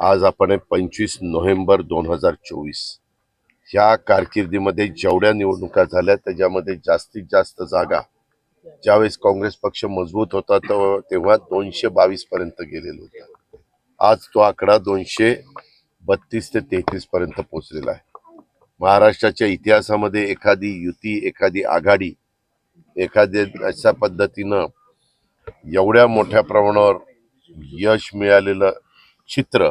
आज आपण आहे पंचवीस नोव्हेंबर दोन हजार चोवीस. ह्या कारकिर्दीमध्ये जेवढ्या निवडणुका झाल्या त्याच्यामध्ये जास्तीत जास्त जागा ज्यावेळेस काँग्रेस पक्ष मजबूत होता तेव्हा तेव्हा दोनशे बावीस पर्यंत गेलेलो होता. आज तो आकडा दोनशे बत्तीस ते तेहतीस पर्यंत पोहोचलेला आहे. महाराष्ट्राच्या इतिहासामध्ये एखादी युती एखादी आघाडी एखाद्या अशा पद्धतीनं एवढ्या मोठ्या प्रमाणावर यश मिळालेलं चित्र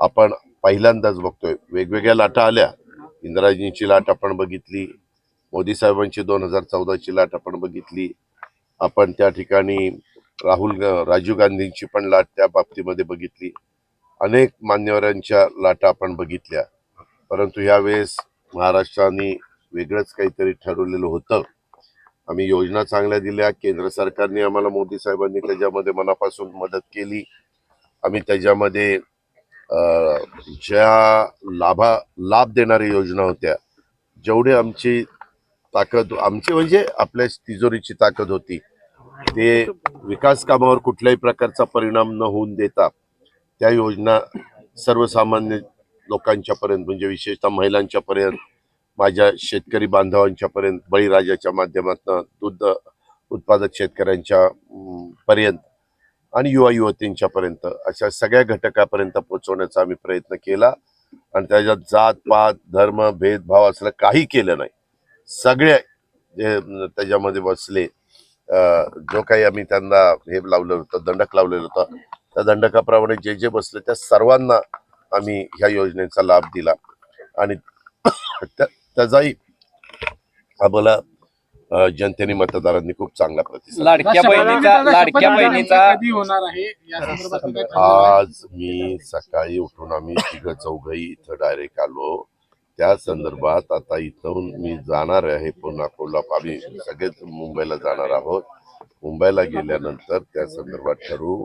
आपण पहिल्यांदाच बघतोय. वेगवेगळ्या लाटा आल्या. इंदिराजींची लाट आपण बघितली. मोदी साहेबांची दोन हजार चौदाची लाट आपण बघितली. आपण त्या ठिकाणी राहुल राजीव गांधींची पण लाट त्या बाबतीमध्ये बघितली. अनेक मान्यवरांच्या लाटा आपण बघितल्या. परंतु यावेळेस महाराष्ट्राने वेगळंच काहीतरी ठरवलेलं होतं. आम्ही योजना चांगल्या दिल्या. केंद्र सरकारने आम्हाला मोदी साहेबांनी त्याच्यामध्ये मनापासून मदत केली. आम्ही त्याच्यामध्ये ज्या लाभा लाभ देणाऱ्या योजना होत्या जेवढे आमची ताकद आमची म्हणजे आपल्या तिजोरीची ताकद होती ते विकास कामावर कुठल्याही प्रकारचा परिणाम न होऊन देता त्या योजना सर्वसामान्य लोकांच्या पर्यंत म्हणजे विशेषतः महिलांच्या पर्यंत माझ्या शेतकरी बांधवांच्या पर्यंत बळीराजाच्या माध्यमातून दूध उत्पादक शेतकऱ्यांच्या पर्यंत आणि युवा युवतींच्यापर्यंत अशा सगळ्या घटकापर्यंत पोहोचवण्याचा आम्ही प्रयत्न केला. आणि त्याच्यात जात पात धर्म भेदभाव असलं काही केलं नाही. सगळे जे त्याच्यामध्ये बसले जो काही आम्ही त्यांना हे लावलेलं होतं दंडक लावलेलं होतं त्या दंडकाप्रमाणे जे जे बसले त्या सर्वांना आम्ही ह्या योजनेचा लाभ दिला. आणि त्या- त्याचाही आम्हाला जनतेने मतदारांनी खूप चांगला प्रतिसाद लाडक्या बहिणीचा लाडक्या बहिणीचा कधी होणार आहे? या संदर्भात काही ठरलेलं आहे? आज मी सकाळी उठून आम्ही तिघ चौघही इथं डायरेक्ट आलो. त्या संदर्भात आता इथून मी जाणार आहे पुन्हा कोल्हापूर. आम्ही सगळेच मुंबईला जाणार आहोत. मुंबईला गेल्यानंतर त्या संदर्भात ठरवू.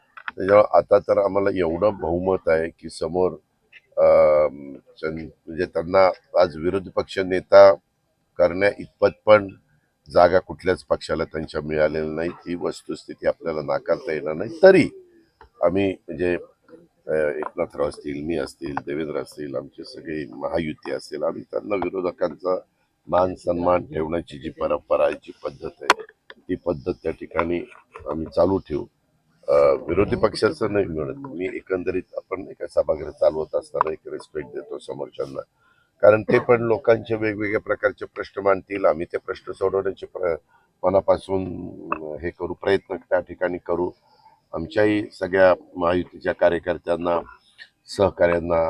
त्याच्यामुळे आता तर आम्हाला एवढं बहुमत आहे की समोर म्हणजे त्यांना आज विरोधी पक्ष नेता करण्या इतपत पण जागा कुठल्याच पक्षाला त्यांच्या मिळालेल्या नाही ही वस्तुस्थिती आपल्याला नाकारता येणार नाही. तरी आम्ही म्हणजे एकनाथराव असतील मी असतील देवेंद्र असतील आमचे सगळे महायुती असेल आम्ही त्यांना विरोधकांचा मान सन्मान ठेवण्याची जी परंपरा आहे जी पद्धत आहे ती पद्धत त्या ठिकाणी आम्ही चालू ठेवू. विरोधी पक्षाचं नाही म्हणत. मी एकंदरीत आपण एका सभागृह चालवत असताना एक रिस्पेक्ट देतो समोरच्यांना. कारण ते पण लोकांचे वेगवेगळ्या प्रकारचे प्रश्न मांडतील. आम्ही ते प्रश्न सोडवण्याचे प्र मनापासून हे करू प्रयत्न त्या ठिकाणी करू. आमच्याही सगळ्या महायुतीच्या कार्यकर्त्यांना सहकाऱ्यांना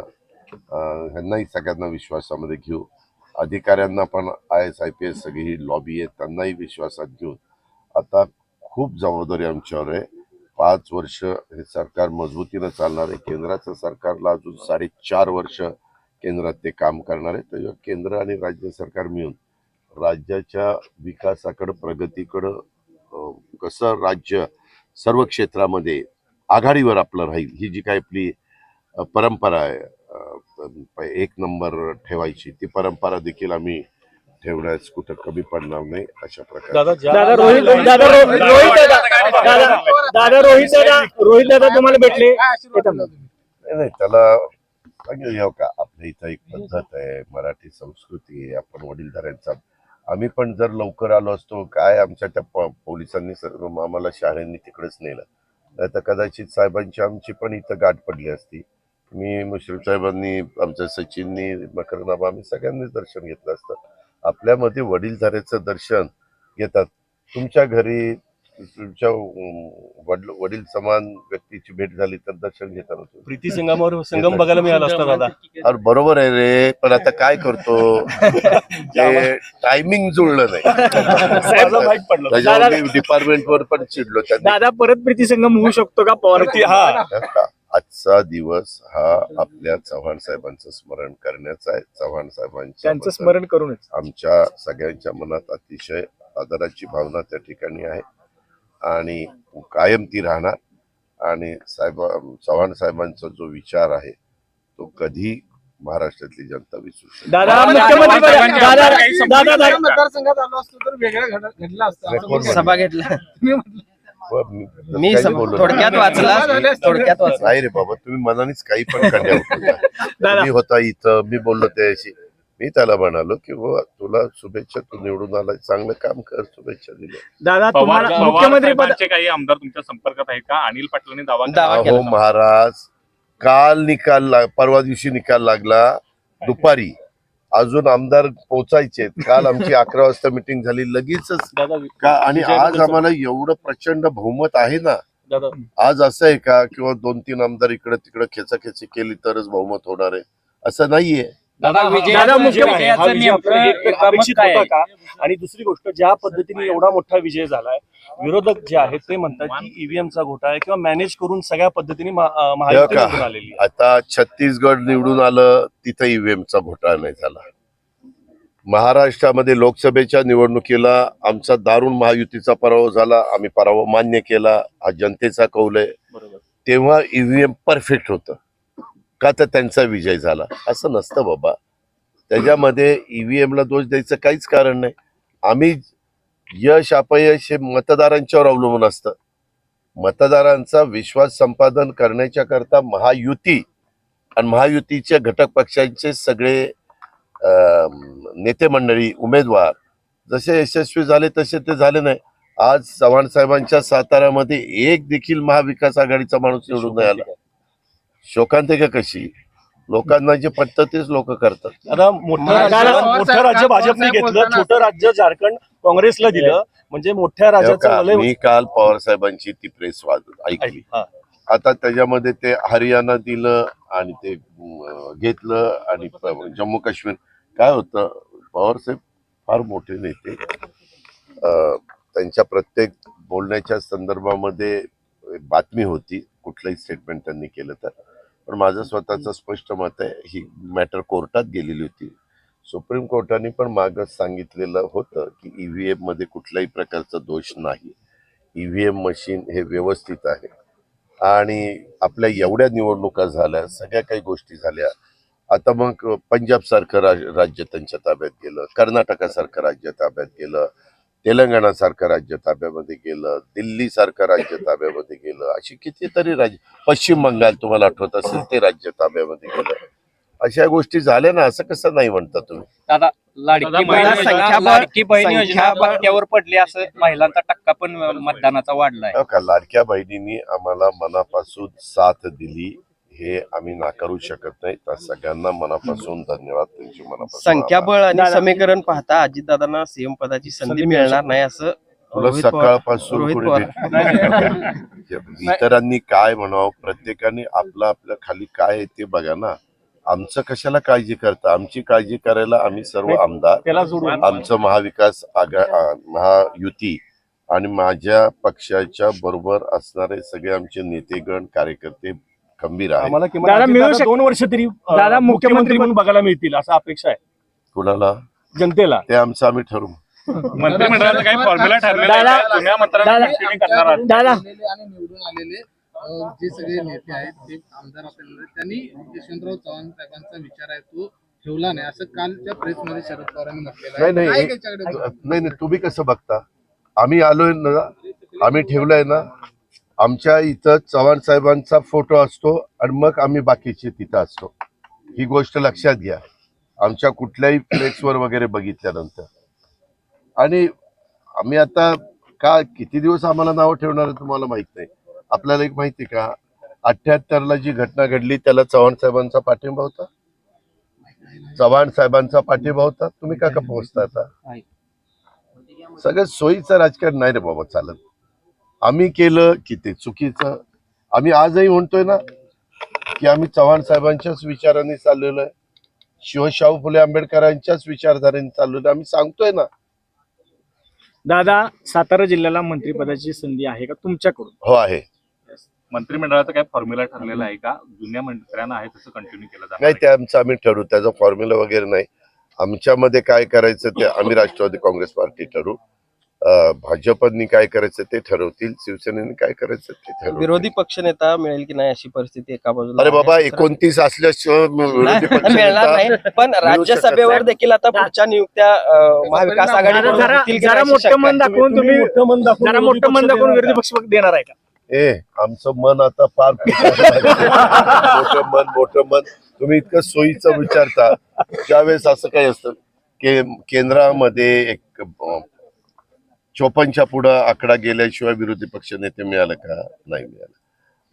ह्यांनाही सगळ्यांना विश्वासामध्ये घेऊ. अधिकाऱ्यांना पण I S I P S सगळी लॉबी आहे त्यांनाही विश्वासात घेऊन. आता खूप जबाबदारी आमच्यावर आहे. पाच वर्ष हे सरकार मजबूतीनं चालणार आहे. केंद्राचं सरकारला अजून साडेचार वर्ष केंद्रात ते काम करणार आहे. त्याच्यावर केंद्र आणि राज्य सरकार मिळून राज्याच्या विकासाकडं प्रगतीकडं कसं राज्य सर्व क्षेत्रामध्ये आघाडीवर आपलं राहील ही जी काय आपली परंपरा आहे एक नंबर ठेवायची ती परंपरा देखील आम्ही ठेवण्यास कुठं कमी पडणार नाही अशा प्रकारे. दादा ज्या- रोहित दादा रो- रोहित दादा दादा दादा रोहित दादा रोहित दादा तुम्हाला भेटले? नाही नाही, त्याला सांगेल का? आपल्या इथं एक पद्धत आहे मराठी संस्कृती आहे आपण वडीलधाऱ्यांचा. आम्ही पण जर लवकर आलो असतो काय आमच्या त्या प- पोलिसांनी सर्व आम्हाला शाळेंनी तिकडेच नेलं. नाही तर कदाचित साहेबांची आमची पण इथं गाठ पडली असती. मी मुश्रीफ साहेबांनी आमच्या सचिननी मकरनामा आम्ही सगळ्यांनीच दर्शन घेतलं असतं. आपल्यामध्ये वडीलधाऱ्याचं दर्शन घेतात. तुमच्या घरी तुमच्या वडील वडील समान व्यक्तीची भेट झाली तर दर्शन घेताना प्रीती संगमावर संगम बघायला मिळाला असता दादा. अरे बरोबर आहे रे पण आता काय करतो? ते टायमिंग जुळलं नाही. त्याच्यावर मी डिपार्टमेंट वर पण चिडलो. त्यांनी दादा परत प्रीती संगम होऊ शकतो का? पवार प्रीती हा? आजचा दिवस हा आपल्या चव्हाण साहेबांचं स्मरण करण्याचा आहे. चव्हाण साहेबांच्या त्यांचं स्मरण करूनच. आमच्या सगळ्यांच्या मनात अतिशय आदराची भावना त्या ठिकाणी आहे. आणि कायम ती राहणार. आणि साहेब चव्हाण साहेबांचा जो विचार आहे तो कधी महाराष्ट्रातली जनता विसरू शकत नाही. दादा दादा, मुख्यमंत्री दादा, पद- दादा दादा दुसऱ्या दादा मतदारसंघात आलो असतो तर वेगळं घड- घडलं असतं. असं कोण तुम्ही- सभा घेतला तुम्ही म्हटलं. व मी मी बोललो थोडक्यात. वाचला. थोडक्यात वाचला. नाही रे बाबा तुम्ही मनानेच काही पण तुम्ही होता इथं मी बोललो त्याशी मी त्याला म्हणालो की बुवा तुला शुभेच्छा तू निवडून आला चांगलं काम कर शुभेच्छा दिल्या. दादा पवार तुम्हाला पवार मुख्यमंत्री पद साहेबांचे काही आमदार तुमच्या संपर्कात आहेत का? अनिल पाटलांनी दावा केला. दावा अहो केला. महाराज काल निकाल लाग परवा दिवशी निकाल लागला. दुपारी. अजून आमदार पोचायचे काल आमची अकरा वाजता मिटिंग झाली. लगेचच आणि आज आम्हाला एवढं प्रचंड बहुमत आहे ना? आज असं आहे का? किंवा दोन तीन आमदार इकडे तिकडे खेचाखेची केली तरच बहुमत होणार आहे. असं नाहीये. हा आणि दुसरी गोष्ट ज्या पद्धतीने एवढा मोठा विजय झालाय विरोधक जे आहेत ते म्हणतात की ईव्हीएमचा घोटाळा आहे किंवा मॅनेज करून सगळ्या पद्धतीने महायुती आलेली आता छत्तीसगड निवडून आलं तिथं ईव्हीएमचा घोटाळा नाही झाला. महाराष्ट्रामध्ये लोकसभेच्या निवडणुकीला आमचा दारुण महायुतीचा पराभव झाला आम्ही पराभव मान्य केला हा जनतेचा कौल आहे. तेव्हा ईव्हीएम परफेक्ट होतं. का तर त्यांचा विजय झाला? असं नसतं बाबा. त्याच्यामध्ये ईव्हीएम ला दोष द्यायचं काहीच कारण नाही. आम्ही यश अपयश हे मतदारांच्यावर अवलंबून असतं. मतदारांचा विश्वास संपादन करण्याच्या करता महायुती आणि महायुतीच्या घटक पक्षांचे सगळे नेते मंडळी उमेदवार जसे यशस्वी झाले तसे ते झाले नाही. आज चव्हाण साहेबांच्या साताऱ्यामध्ये एक देखील महाविकास आघाडीचा माणूस निवडून नाही आला. शोकांतिका कशी? लोकांना जे पटतं तेच लोक करतात. आता मोठं राज्य मोठं राज्य भाजपने घेतलं छोटं राज्य झारखंड काँग्रेसला दिलं. म्हणजे मोठ्या राज्याचं का, वलय मी काल पवार साहेबांची ती प्रेस वाद ऐकली. हा. आता त्याच्यामध्ये ते हरियाणा दिलं आणि ते अं, घेतलं आणि प- जम्मू काश्मीर काय होतं पवार साहेब फार मोठे नेते. अं, त्यांच्या प्रत्येक बोलण्याच्या संदर्भामध्ये बातमी होती कुठलंही स्टेटमेंट त्यांनी केलं तर. पण माझं स्वतःचं स्पष्ट मत आहे ही मॅटर कोर्टात गेलेली होती. सुप्रीम कोर्टाने पण मागं सांगितलेलं होतं की ईव्हीएममध्ये कुठल्याही प्रकारचा दोष नाही. ईव्हीएम मशीन हे व्यवस्थित आहे. आणि आपल्या एवढ्या निवडणुका झाल्या सगळ्या काही गोष्टी झाल्या. आता मग पंजाब सारखं राज राज्य त्यांच्या ताब्यात गेलं कर्नाटकासारखं राज्य ताब्यात गेलं. तेलंगणासारखं राज्य ताब्यामध्ये गेलं दिल्ली सारखं राज्य ताब्यामध्ये गेलं अशी कितीतरी राज्य पश्चिम बंगाल तुम्हाला आठवत असेल ते राज्य ताब्यामध्ये गेलं. अशा गोष्टी झाल्या ना असं कसं नाही म्हणता तुम्ही? दादा लाडकी महिला लाडकी बहीण योजना पडली असं महिलांचा टक्का पण मतदानाचा वाढलाय. हो लाडक्या बहिणींनी आम्हाला मनापासून साथ दिली. हे आम्ही नाकारू शकत नाही त्या सगळ्यांना मनापासून धन्यवाद त्यांचे मनापासून. संख्याबळ आणि. समीकरण पाहता अजितदादांना सीएम पदाची संधी मिळणार नाही असं तुला सकाळपासून रोहित कोणी पवार. भेट- इतरांनी काय म्हणावं प्रत्येकाने आपलं आपलं खाली काय आहे ते बघा ना आमचं कशाला काळजी करता आमची काळजी करायला आम्ही सर्व आमदार त्याला जोडून आमचं महाविकास आघा आ- महायुती आणि माझ्या पक्षाच्या बरोबर असणारे सगळे आमचे नेतेगण कार्यकर्ते खंबीर आहेत आम्हाला किमान दादा, मिळू शक- दोन वर्ष तरी अं, दादा, मुख्यमंत्री म्हणून बघायला मिळतील असं अपेक्षा आहे. कुणाला? जनतेला. ते आमचं आम्ही ठरवू. मंत्रिमंडळाचा काही फॉर्म्युला ठरलेला आहे दादा, का? जुन्या दादा, मंत्र्यांना दृष्टीने करणार आहात. दादा. आलेले आणि निवडून आलेले अं, जे सगळे नेते आहेत ते आमदार आपल्याला त्यांनी यशवंतराव चव्हाण साहेबांचा विचार आहे तो ठेवला नाही. असं कालच्या प्रेसमध्ये शरद पवारांनी म्हटलेलं नाही आहे. नाही काय त्याच्याकडे नाही नाही तुम्ही कसं बघता? आम्ही आलोय ना आम्ही ठेवलंय ना आमच्या इथं चव्हाण साहेबांचा फोटो असतो आणि मग आम्ही बाकीचे तिथं असतो. ही गोष्ट लक्षात घ्या. आमच्या कुठल्याही फ्लेक्सवर वगैरे बघितल्यानंतर. आणि आम्ही आता का किती दिवस आम्हाला नावं ठेवणार तुम्हाला माहीत नाही. आपल्याला एक माहिती का? अठ्याहत्तर ला जी घटना घडली त्याला चव्हाण साहेबांचा पाठिंबा होता? चव्हाण साहेबांचा पाठिंबा होता? तुम्ही का का पोहोचता आता? सगळं सोयीचं राजकारण नाही रे बाबा चालत. आम्ही केलं की ते चुकीचं. आम्ही आजही म्हणतोय ना की आम्ही चव्हाण साहेबांच्याच विचारांनी चाललेलो आहे. शिवशाहू फुले आंबेडकरांच्याच विचारधारेने चाललेलो. आम्ही सांगतोय ना. दादा सातारा जिल्ह्याला मंत्रिपदाची संधी आहे का तुमच्याकडून? हो आहे. मंत्रिमंडळाचा काय फॉर्म्युला ठरलेला आहे का? जुन्या मंत्र्यांना आहे तसं कंटिन्यू केलं जाणार नाही? ते आमचं आम्ही ठरवू. त्याचा फॉर्म्युला वगैरे नाही. आमच्यामध्ये काय करायचं ते आम्ही राष्ट्रवादी काँग्रेस पार्टी ठरवू. भाजपनी काय करायचं ते ठरवतील शिवसेनेने काय करायचं ते ठरवतील विरोधी पक्षनेता मिळेल की नाही अशी परिस्थिती एका बाजूला अरे बाबा. एकोणतीस असल्याशिवाय विरोधी नाही, पक्ष मिळणार नाही पण शकत राज्यसभेवर नाही. देखील आता पुढच्या नियुक्त्या अं, महाविकास जरा आघाडीकडून जरा होतील की जरा नाही अशी मोठं शंका मन आहे. दाखवून तुम्ही मोठं मन दाखवून जरा विरोधी मोठं मन पक्ष दाखवून देणार विरोधी का? पक्ष देणार आहे का ए आमचं मन आता फार मोठं मन मोठं मन तुम्ही इतकं सोयीचं विचारता ज्यावेळेस असं काही असतं की केंद्रामध्ये एक चोपनच्या पुढं आकडा गेल्याशिवाय विरोधी पक्ष नेते मिळालं का? नाही मिळालं.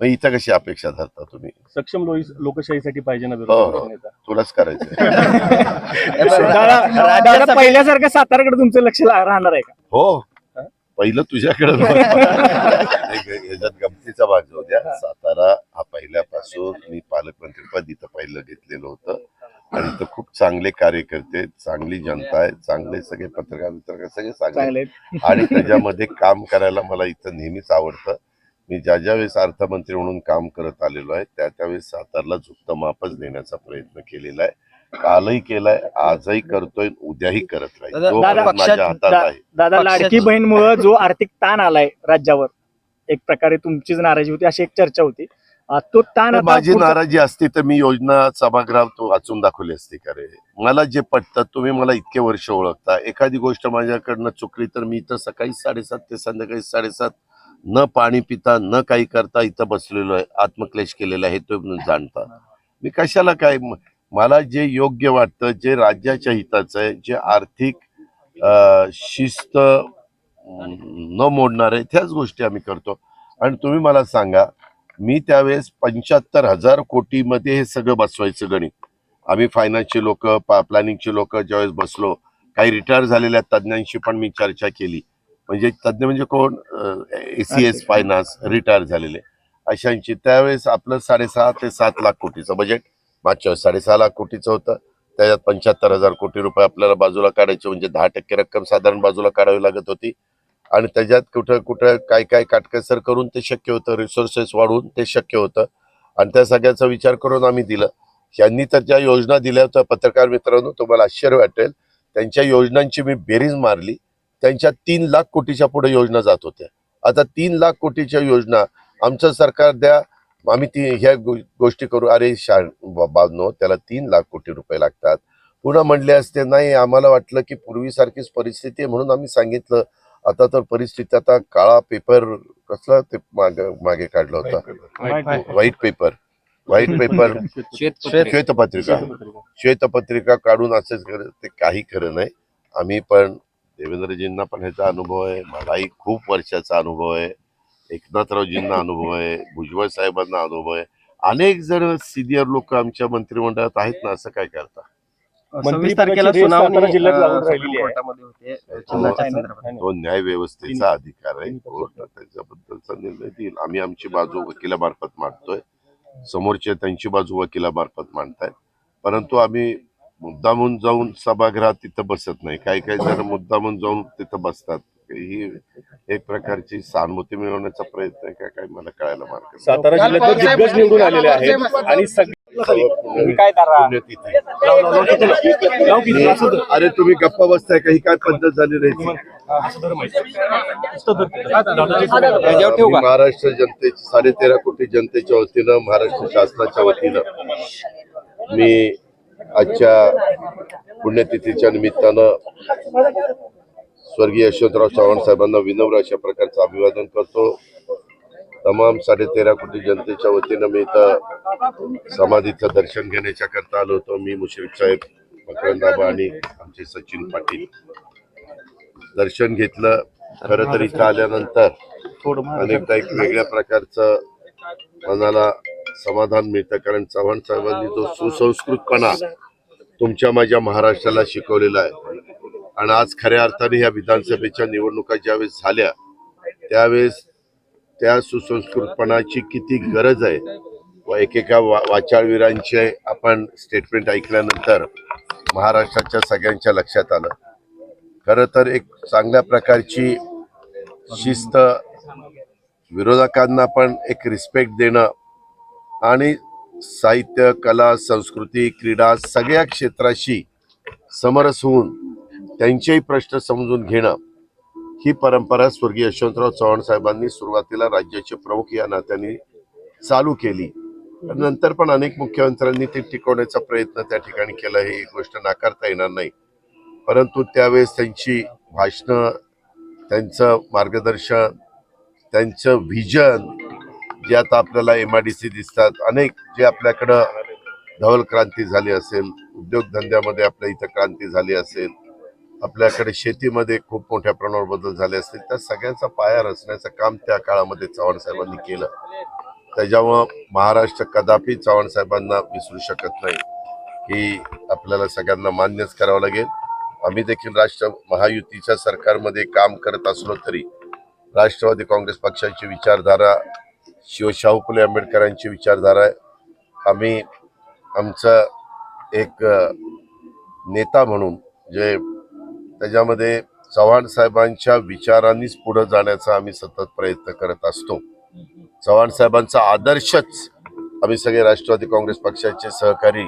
मग इथं कशी अपेक्षा धरता तुम्ही? सक्षम लोई- लोकशाहीसाठी पाहिजे ना हो, विरोधी हो. पक्षनेता तुलाच करायचं दादा दादा राज्यसभेत- पहिल्यासारखं साताराकडे तुमचं लक्ष ला- राहणार आहे का? हो. पहिलं तुझ्याकडे ह्याच्यात गमतीचा भाग जाऊ द्या. सातारा हा पहिल्यापासून मी पालकमंत्रीपद इथं पहिलं घेतलेलं होतं. आणि इथं खूप चांगले कार्यकर्ते चांगली जनता आहे चांगले सगळे पत्रकार मित्रकार सगळे चांगले. आणि त्याच्यामध्ये काम करायला मला इथं नेहमीच आवडतं. मी ज्या ज्या वेळेस अर्थमंत्री म्हणून काम करत आलेलो आहे त्या त्यावेळेस सातारला झुकतं मापच देण्याचा प्रयत्न केलेला आहे. कालही केलाय आजही करतोय उद्याही करत राहील. दादा- लाडकी बहीणमुळे जो आर्थिक ताण आलाय राज्यावर एक प्रकारे तुमचीच नाराजी होती अशी एक चर्चा होती. तो ताण आता माझी पुढचा- नाराजी असती तर मी योजना सभागृहात तो वाचून दाखवली असती का रे मला जे पटतं तुम्ही मला इतके वर्ष ओळखता. एखादी गोष्ट माझ्याकडनं चुकली तर मी इथं सकाळी साडेसात ते संध्याकाळी साडेसात न पाणी पिता न काही करता इथं बसलेलो आहे. आत्मक्लेश केलेला आहे तो जाणता. मी कशाला काय म- मला जे योग्य वाटतं जे राज्याच्या हिताचं आहे जे आर्थिक अं, शिस्त अं, न मोडणार आहे त्याच गोष्टी आम्ही करतो. आणि तुम्ही मला सांगा मी त्यावेळेस पंच्याहत्तर हजार कोटीमध्ये हे सगळं बसवायचं गणित. आम्ही फायनान्सचे लोक प्लॅनिंगचे लोक ज्यावेळेस बसलो काही रिटायर झालेल्या तज्ज्ञांशी पण मी चर्चा केली. म्हणजे तज्ज्ञ म्हणजे कोण? A C S finance retire झालेले. अशांची. त्यावेळेस आपलं साडेसहा ते सात लाख कोटीचं बजेट मागच्या वेळेस साडेसहा लाख कोटीचं होतं. त्याच्यात पंच्याहत्तर हजार कोटी रुपये आपल्याला बाजूला काढायचे म्हणजे दहा टक्के रक्कम साधारण बाजूला काढावी लागत होती. आणि त्याच्यात कुठं कुठं काय काय काटकसर करून ते शक्य होतं रिसोर्सेस वाढवून ते शक्य होतं. आणि त्या सगळ्याचा विचार करून आम्ही दिलं. यांनी तर ज्या योजना दिल्या होत्या पत्रकार मित्रांनो तुम्हाला आश्चर्य वाटेल. त्यांच्या योजनांची मी बेरीज मारली. त्यांच्या तीन लाख कोटीच्या पुढे योजना जात होत्या. आता तीन लाख कोटीच्या योजना आमचं सरकार द्या आम्ही ती ह्या गो- गोष्टी करू. अरे शा बाबनो त्याला तीन लाख कोटी रुपये लागतात. पुन्हा म्हणले असते नाही आम्हाला वाटलं की पूर्वीसारखीच परिस्थिती आहे म्हणून आम्ही सांगितलं आता तर परिस्थिती आता काळा पेपर कसला ते मागे मागे काढला होता? व्हाईट पेपर व्हाईट पेपर श्वेत- श्वेतपत्रिका श्वेतपत्रिका काढून असंच खरं ते काही खरं नाही. आम्ही पण देवेंद्रजींना पण ह्याचा अनुभव आहे. मलाही खूप वर्षाचा अनुभव आहे. एकनाथरावजींना अनुभव आहे. भुजबळ साहेबांना अनुभव आहे. अनेक जण सिनियर लोक आमच्या मंत्रिमंडळात आहेत ना असं काय करता? सव्वीस तारखेला सुनावणी जिल्ह्यात अं, लागून सुप्रीम राहिलेली आहे. कोर्टामध्ये होते. चिन्हाच्या संदर्भात तो न्याय व्यवस्थेचा अधिकार आहे. कोर्ट त्याच्याबद्दलचा निर्णय देईल. आम्ही आमची बाजू वकिलामार्फत मांडतोय. समोरचे त्यांची बाजू वकिलामार्फत मांडतायत. परंतु आम्ही मुद्दामून जाऊन सभागृहात तिथं बसत नाही. काही काही जण मुद्दामून जाऊन तिथं बसतात. ही एक प्रकारची सहानुभूती मिळवण्याचा प्रयत्न आहे का? काय मला कळायला मार्ग नाही. सातारा जिल्ह्यात दिग्गज निवडून आलेले आहेत आणि काय. अरे तुम्ही गप्पा बसताय का? ही काय पद्धत झाली नाही महाराष्ट्र जनतेची साडे तेरा कोटी जनतेच्या वतीनं महाराष्ट्र शासनाच्या वतीनं मी आजच्या पुण्यतिथीच्या निमित्तानं स्वर्गीय यशवंतराव चव्हाण साहेबांना विनम्र अशा प्रकारचं अभिवादन करतो. तमाम साडेतेरा कोटी जनतेच्या वतीनं मी इथं समाधीचं दर्शन घेण्याच्या करता आलो होतो. मी मुश्रीफ साहेब मकरंदाबा आणि आमचे सचिन पाटील. दर्शन घेतलं. खरं तर इथं आल्यानंतर अनेकदा एक वेगळ्या प्रकारचं मनाला समाधान मिळतं. कारण चव्हाण साहेबांनी जो सुसंस्कृतपणा तुमच्या माझ्या महाराष्ट्राला शिकवलेला आहे. आणि आज खऱ्या अर्थाने ह्या विधानसभेच्या निवडणुका ज्यावेळेस झाल्या त्यावेळेस त्या सुसंस्कृतपणाची किती गरज आहे? व एकेका वा वाचाळवीरांचे आपण स्टेटमेंट ऐकल्यानंतर महाराष्ट्राच्या सगळ्यांच्या लक्षात आलं. खरं तर एक चांगल्या प्रकारची शिस्त विरोधकांना पण एक रिस्पेक्ट देणं आणि साहित्य कला संस्कृती क्रीडा सगळ्या क्षेत्राशी समरस होऊन त्यांचेही प्रश्न समजून घेणं ही परंपरा स्वर्गीय यशवंतराव चव्हाण साहेबांनी सुरुवातीला राज्याचे प्रमुख या नात्याने चालू केली. नंतर पण अनेक मुख्यमंत्र्यांनी ते टिकवण्याचा प्रयत्न त्या ठिकाणी केला ही गोष्ट नाकारता येणार नाही. परंतु त्यावेळेस त्यांची भाषणं त्यांचं मार्गदर्शन त्यांचं व्हिजन जे आता आपल्याला एम आय डी सी दिसतात अनेक जे आपल्याकडं धवल क्रांती झाली असेल उद्योगधंद्यामध्ये आपल्या इथं क्रांती झाली असेल आपल्याकडे शेतीमध्ये खूप मोठ्या प्रमाणावर बदल झाले असतील त्या सगळ्यांचा पाया रचण्याचं काम त्या काळामध्ये चव्हाण साहेबांनी केलं. त्याच्यामुळं महाराष्ट्र कदापि चव्हाण साहेबांना विसरू शकत नाही. ही आपल्याला सगळ्यांना मान्यच करावं लागेल. आम्ही देखील राष्ट्र महायुतीच्या सरकारमध्ये काम करत असलो तरी राष्ट्रवादी काँग्रेस पक्षाची विचारधारा शिवशाहू फुले आंबेडकरांची विचारधारा आहे आम्ही आमचं एक नेता म्हणून जे त्याच्यामध्ये चव्हाण साहेबांच्या विचारांनीच पुढे जाण्याचा आम्ही सतत प्रयत्न करत असतो. चव्हाण साहेबांचा आदर्शच आम्ही सगळे राष्ट्रवादी काँग्रेस पक्षाचे सहकारी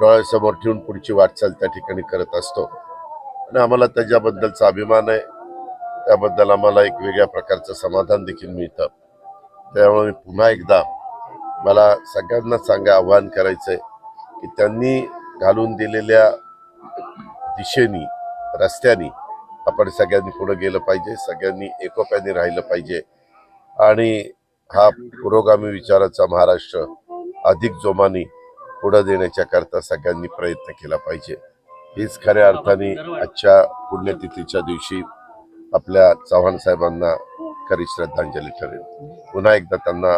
डोळ्यासमोर ठेवून पुढची वाटचाल त्या ठिकाणी करत असतो. आणि आम्हाला त्याच्याबद्दलचा अभिमान आहे. त्याबद्दल आम्हाला एक वेगळ्या प्रकारचं समाधान देखील मिळतं. त्यामुळे मी पुन्हा एकदा मला सगळ्यांना सांगा आव्हान आहे की त्यांनी घालून दिलेल्या दिशेनी रस्त्यानी आपण सगळ्यांनी पुढे गेलं पाहिजे सगळ्यांनी एकोप्याने राहिलं पाहिजे. आणि हा पुरोगामी विचाराचा महाराष्ट्र अधिक जोमाने पुढे देण्याच्या करता सगळ्यांनी प्रयत्न केला पाहिजे. हीच खऱ्या अर्थाने आजच्या पुण्यतिथीच्या दिवशी आपल्या चव्हाण साहेबांना खरी श्रद्धांजली ठरेल. पुन्हा एकदा त्यांना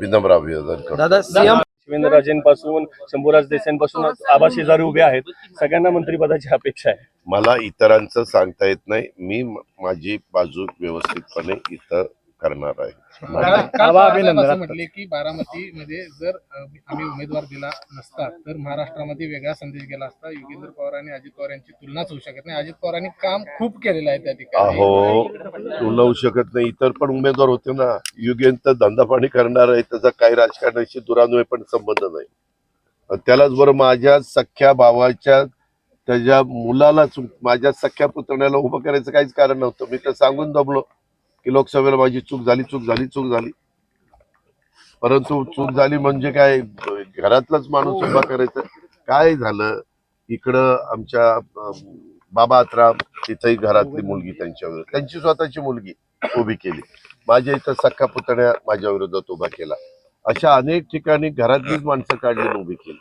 विनम्र अभिवादन करतो. दादा सीएम शिवेंद्रराजेंपासून शंभूराज देसाईंपासून आबा शेजारी उभे आहेत. सगळ्यांना मंत्रिपदाची अपेक्षा आहे. मला इतरांचं सांगता येत नाही. मी माझी बाजू व्यवस्थितपणे इतर करणार आहे. की बारामतीमध्ये जर अ, आम्ही उमेदवार दिला नसता तर महाराष्ट्रामध्ये वेगळा संदेश गेला असता. योगेंद्र पवार आणि अजित पवार यांची तुलनाच होऊ शकत नाही. अजित पवारांनी काम खूप केलेलं आहे त्या ठिकाणी. अहो तुला होऊ शकत नाही. इतर पण उमेदवार होते ना. युगेंत धंदा पाणी करणार आहे. त्याचा काही राजकारणाशी दुरान्वय पण संबंध नाही. त्यालाच बरं माझ्या सख्या भावाच्या त्याच्या मुलालाच माझ्या सख्या पुतण्याला उभं करायचं काहीच कारण नव्हतं. मी तर सांगून दमलो की लोकसभेला माझी चूक झाली चूक झाली चूक झाली. परंतु चूक झाली म्हणजे काय? घरातलाच माणूस उभा करायचं. काय झालं? इकडं आमच्या बाबा आत्राम तिथंही घरातली मुलगी त्यांच्या विरोधात त्यांची स्वतःची मुलगी उभी केली. माझ्या इथं सख्खा पुतण्या माझ्या विरोधात उभा केला. अशा अनेक ठिकाणी घरातलीच माणसं काढली उभी केली.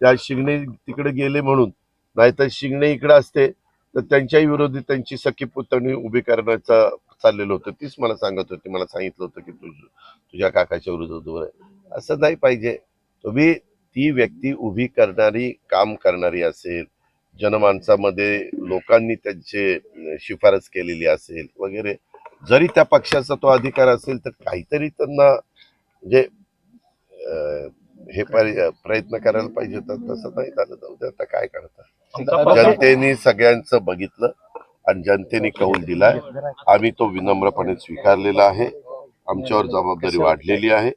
त्या शिंगणे तिकडे गेले म्हणून नाहीतर शिंगणे इकडे असते तर त्यांच्याही विरोधी त्यांची सखी पुतणी उभी करण्याचा चाललेलं होतं. तीच मला सांगत होती मला सांगितलं होतं की तुझ तुझ्या काकाच्या विरोधात उभं असं नाही पाहिजे. तुम्ही ती व्यक्ती उभी करणारी काम करणारी असेल जनमानसामध्ये लोकांनी त्यांचे शिफारस केलेली असेल वगैरे जरी त्या पक्षाचा तो अधिकार असेल तर काहीतरी त्यांना म्हणजे अं, हे पर्य- प्रयत्न करायला पाहिजे तर तसं नाही झालं. जाऊ दे आता काय करता? जनतेने सगळ्यांचं बघितलं आणि जनतेने कौल दिलाय. आम्ही तो विनम्रपणे स्वीकारलेला आहे. आमच्यावर जबाबदारी वाढलेली आहे.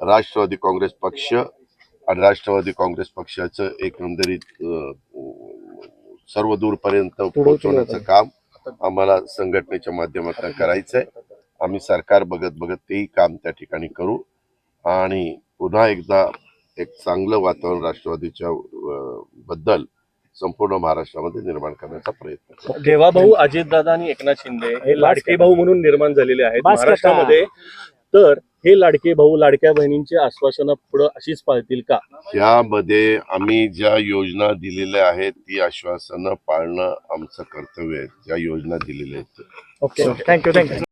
राष्ट्रवादी काँग्रेस पक्ष आणि राष्ट्रवादी काँग्रेस पक्षाचं एकंदरीत सर्व दूरपर्यंत पोहोचवण्याचं काम आम्हाला संघटनेच्या माध्यमातून करायचंय. आम्ही सरकार बघत बघत तेही काम त्या ठिकाणी करू. आणि पुन्हा एकदा एक चांगलं वातावरण राष्ट्रवादीच्या बद्दल संपूर्ण महाराष्ट्रामध्ये निर्माण करण्याचा प्रयत्न. देवा भाऊ अजितदादा आणि एकनाथ शिंदे हे लाडके भाऊ म्हणून निर्माण झालेले आहेत. महाराष्ट्रामध्ये तर हे लाडके भाऊ लाडक्या बहिणींची आश्वासनं पुढे अशीच पाळतील का? यामध्ये आम्ही ज्या योजना दिलेल्या आहेत ती आश्वासनं पाळणं आमचं कर्तव्य आहे. ज्या योजना दिलेल्या आहेत. Okay thank you thank you